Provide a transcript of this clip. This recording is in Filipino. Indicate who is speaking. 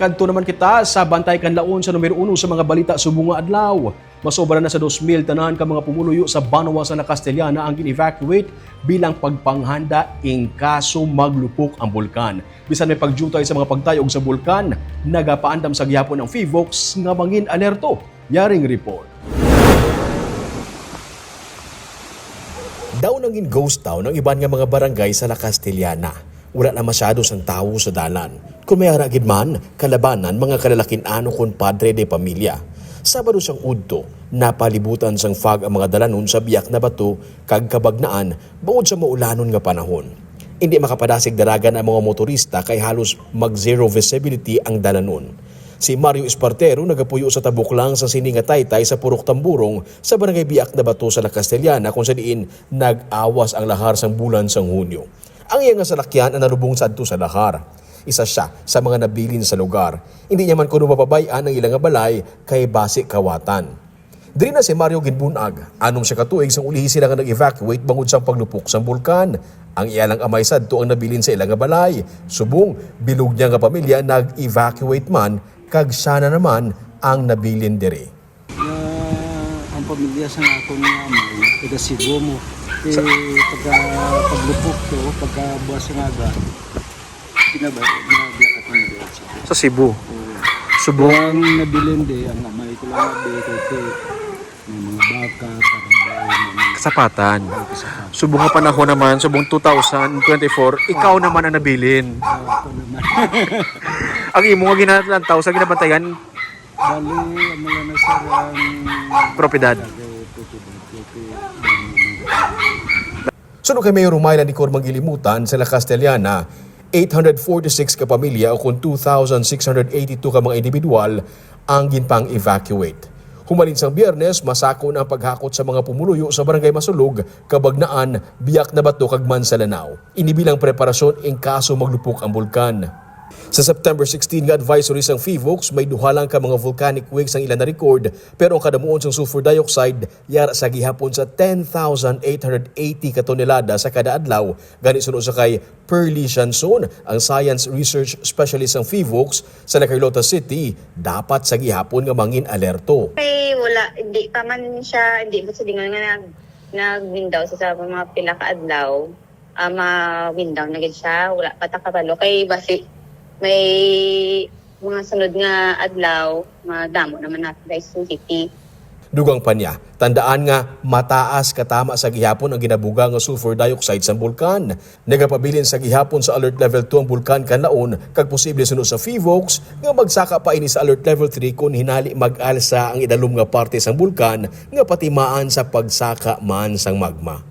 Speaker 1: Kadto naman kita sa Bantay Kanlaon sa numero 1 sa mga balita subong nga adlaw. Masobra na sa 2,000 tanan ka mga pumuluyo sa Banwa sa Castellana ang gin-evacuate bilang pagpanghanda in kaso maglupok ang bulkan. Bisan may pagjutay sa mga pagtayog sa bulkan, nagapaandam sa gihapon ang FIVOX nga mangin alerto. Yaring report.
Speaker 2: Daw nangin ghost town ang iban nga mga barangay sa La Castellana. Wala na masyado sang tawo sa dalan. Kung may aragid man, kalabanan mga kalalakin ano kon padre de pamilya. Sabado sang udto, napalibutan sang fog ang mga dalanon sa biyak na bato kag kabagnaan bangod sa maulanon nga panahon. Hindi makapadasig daragan ang mga motorista kay halos mag-zero visibility ang dalanon. Si Mario Espartero nagapuyo sa tabok lang sa sininga taytay sa Purok Tamburong sa barangay Biak na Bato sa La Castellana kung sa diin nag-awas ang lahar sang bulan sang Hunyo. Ang iyang salakyan ang narubong sa sa lahar. Isa siya sa mga nabilin sa lugar. Hindi niya man kuno mapabayaan ang ilang balay kay base kawatan. Diri na si Mario Ginbunag. Anong siya katuig sang ulihi sila nga nag-evacuate bangod sa paglupok sa bulkan. Ang iyalang amay sadto ang nabilin sa ilang balay. Subong, bilog niya nga pamilya nag-evacuate man kag sana naman ang nabilin diri.
Speaker 3: na ang pamilya sa nga akong amay, taga Cebu mo. Eh, pagka paglupok to, pagka buwas nga pinabay, nablakat na nila sa
Speaker 4: Sa Cebu.
Speaker 3: Subong ang nabilin di, ang amay ko lang nabi, kay may mga baka, karabay, mga
Speaker 4: Kasapatan.
Speaker 3: kasapa.
Speaker 4: Subong nga panahon naman, subong 2024, ikaw naman ang nabilin.
Speaker 3: Ako naman.
Speaker 4: Ang imo nga ginalantaw sa ginabantayan,
Speaker 3: Bali, ang mga nasa ang
Speaker 4: propiedad.
Speaker 2: Sunod kay Mayor Rumayla ni Cormang Ilimutan sa La Castellana, 846 ka pamilya o kung 2,682 ka mga individual ang ginpang evacuate. Humalin sang biyernes, masako na ang paghakot sa mga pumuluyo sa barangay Masulog, Kabagnaan, Biyak na Bato, kag Mansalanao. Inibilang preparasyon in kaso maglupok ang bulkan. Sa September 16 nga advisory sang FIVOX, may duha lang ka mga volcanic wakes ang ilan na record pero ang kadamuon sang sulfur dioxide yara sa gihapon sa 10,880 ka tonelada sa kada adlaw. Gani sunod sa kay Pearly Shanson, ang science research specialist sang FIVOX sa La Carlota City, dapat sa gihapon nga mangin alerto.
Speaker 5: Kay wala, hindi pa man siya, hindi mo sabihin nga nag, nag-window sa, sa mga pila ka adlaw. Uh, ma-window na siya, wala pa ta kabalo. Kay basi, may mga sunod nga adlaw, madamo naman natin guys sa city.
Speaker 2: Dugang pa niya, tandaan nga mataas katama sa gihapon ang ginabuga nga sulfur dioxide sa bulkan. Nagapabilin sa gihapon sa alert level 2 ang bulkan kanaon kag posible sunod sa FIVOX nga magsaka pa ini sa alert level 3 kung hinali mag-alsa ang idalom nga parte sang bulkan nga patimaan sa pagsaka man sang magma.